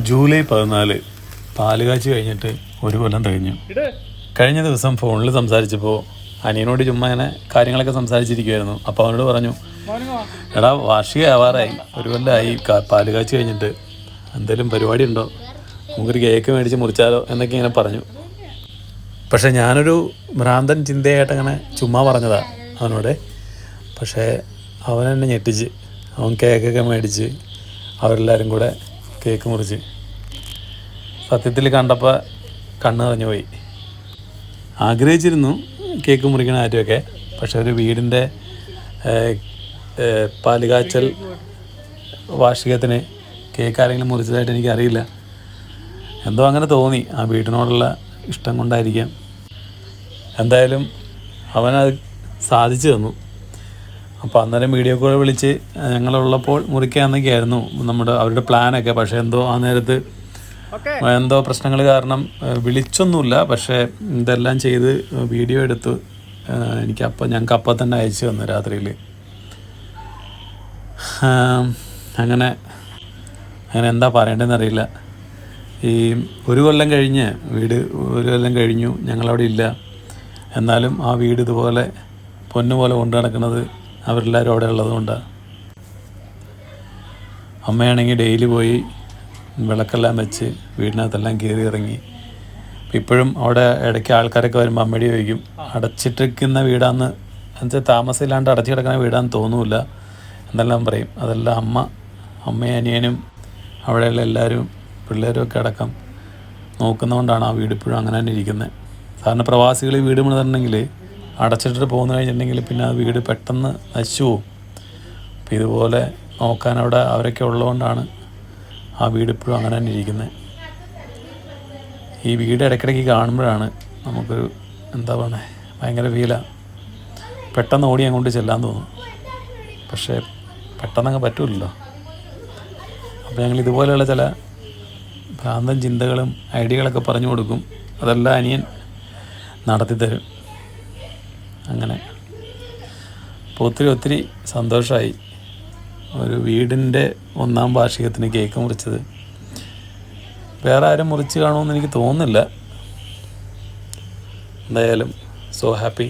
July പതിനാല് പാലുകാച്ചി കഴിഞ്ഞിട്ട് ഒരു കൊല്ലം കഴിഞ്ഞു. കഴിഞ്ഞ ദിവസം ഫോണിൽ സംസാരിച്ചപ്പോൾ അനിയനോട് ചുമ്മാ ഇങ്ങനെ കാര്യങ്ങളൊക്കെ സംസാരിച്ചിരിക്കുമായിരുന്നു അപ്പോൾ അവനോട് പറഞ്ഞു എടാ വാർഷിക ആവാറായി ഒരു കൊല്ലമായി പാലുകാച്ചി കഴിഞ്ഞിട്ട്. എന്തെങ്കിലും പരിപാടി ഉണ്ടോ നമുക്കൊരു കേക്ക് മേടിച്ച് മുറിച്ചാലോ? എന്നൊക്കെ ഇങ്ങനെ പറഞ്ഞു. പക്ഷേ ഞാനൊരു ഭ്രാന്തൻ ചിന്തയായിട്ട് അങ്ങനെ ചുമ്മാ പറഞ്ഞതാ അവനോട്. പക്ഷേ അവനെന്നെ ഞെട്ടിച്ച്. അവൻ കേക്കൊക്കെ മേടിച്ച് അവരെല്ലാവരും കൂടെ കേക്ക് മുറിച്ച് സത്യത്തിൽ കണ്ടപ്പോൾ കണ്ണ് നിറഞ്ഞു പോയി. ആഗ്രഹിച്ചിരുന്നു കേക്ക് മുറിക്കണ ആറ്റുമൊക്കെ പക്ഷെ ഒരു വീടിന്റെ പാലുകാച്ചൽ വാർഷികത്തിന് കേക്ക് ആരെങ്കിലും മുറിച്ചതായിട്ട് എനിക്കറിയില്ല. എന്തോ അങ്ങനെ തോന്നി ആ വീടിനോടുള്ള ഇഷ്ടം കൊണ്ടായിരിക്കാം. എന്തായാലും അവനത് സാധിച്ചു തന്നു. അപ്പോൾ അന്നേരം വീഡിയോ കോൾ വിളിച്ച് ഞങ്ങളുള്ളപ്പോൾ മുറിക്കാന്നൊക്കെയായിരുന്നു നമ്മുടെ അവരുടെ പ്ലാനൊക്കെ പക്ഷേ എന്തോ ആ നേരത്ത് എന്തോ പ്രശ്നങ്ങൾ കാരണം വിളിച്ചൊന്നുമില്ല. പക്ഷേ ഇതെല്ലാം ചെയ്ത് വീഡിയോ എടുത്ത് എനിക്ക് അപ്പം ഞങ്ങൾക്ക് അപ്പം തന്നെ അയച്ചു തന്നു രാത്രിയിൽ അങ്ങനെ അങ്ങനെ എന്താ പറയേണ്ടതെന്ന് അറിയില്ല. ഈ ഒരു കൊല്ലം കഴിഞ്ഞ് വീട് ഒരു കൊല്ലം കഴിഞ്ഞു ഞങ്ങളവിടെ ഇല്ല. എന്നാലും ആ വീട് ഇതുപോലെ പൊന്നുപോലെ കൊണ്ടു നടക്കുന്നത് അവരെല്ലാവരും അവിടെ ഉള്ളതുകൊണ്ടാണ് അമ്മയാണെങ്കിൽ ഡെയിലി പോയി വിളക്കെല്ലാം വെച്ച് വീടിനകത്തെല്ലാം കയറി ഇറങ്ങി. ഇപ്പോഴും അവിടെ ഇടയ്ക്ക് ആൾക്കാരൊക്കെ വരുമ്പോൾ അമ്മടി ചോദിക്കും അടച്ചിട്ടിരിക്കുന്ന വീടാന്ന്? എന്നുവെച്ചാൽ താമസമില്ലാണ്ട് അടച്ചു കിടക്കുന്ന വീടാന്ന് തോന്നൂല എന്നെല്ലാം പറയും അതെല്ലാം അമ്മ അമ്മയും അനിയനും അവിടെയുള്ള എല്ലാവരും പിള്ളേരും ഒക്കെ അടക്കം നോക്കുന്നതുകൊണ്ടാണ് ആ വീട് ഇപ്പോഴും അങ്ങനെ തന്നെ ഇരിക്കുന്നത് സാധാരണ പ്രവാസികൾ വീട് പണിതിട്ടുണ്ടെങ്കിൽ അടച്ചിട്ടിട്ട് പോകുന്ന കഴിഞ്ഞിട്ടുണ്ടെങ്കിൽ പിന്നെ ആ വീട് പെട്ടെന്ന് നശിച്ചു പോകും. അപ്പം ഇതുപോലെ നോക്കാൻ അവിടെ അവരൊക്കെ ഉള്ളതുകൊണ്ടാണ് ആ വീട് ഇപ്പോഴും അങ്ങനെ തന്നെ ഇരിക്കുന്നത്. ഈ വീട് ഇടയ്ക്കിടയ്ക്ക് കാണുമ്പോഴാണ് നമുക്കൊരു എന്താ പറയുക ഭയങ്കര ഫീലാണ് പെട്ടെന്ന് ഓടി അങ്ങോട്ട് ചെല്ലാൻ തോന്നും. പക്ഷേ പെട്ടെന്നങ്ങ് പറ്റില്ലല്ലോ അപ്പോൾ ഞങ്ങൾ ഇതുപോലെയുള്ള ചില ഭ്രാന്തൻ ചിന്തകളും ഐഡിയകളൊക്കെ പറഞ്ഞു കൊടുക്കും. അതെല്ലാം അനിയൻ നടത്തി തരും അങ്ങനെ. അപ്പോൾ ഒത്തിരി ഒത്തിരി സന്തോഷമായി ഒരു വീടിന്റെ ഒന്നാം വാർഷികത്തിന് കേക്ക് മുറിച്ചത്. വേറെ ആരും മുറിച്ച് കാണുമെന്ന് എനിക്ക് തോന്നുന്നില്ല. എന്തായാലും സോ ഹാപ്പി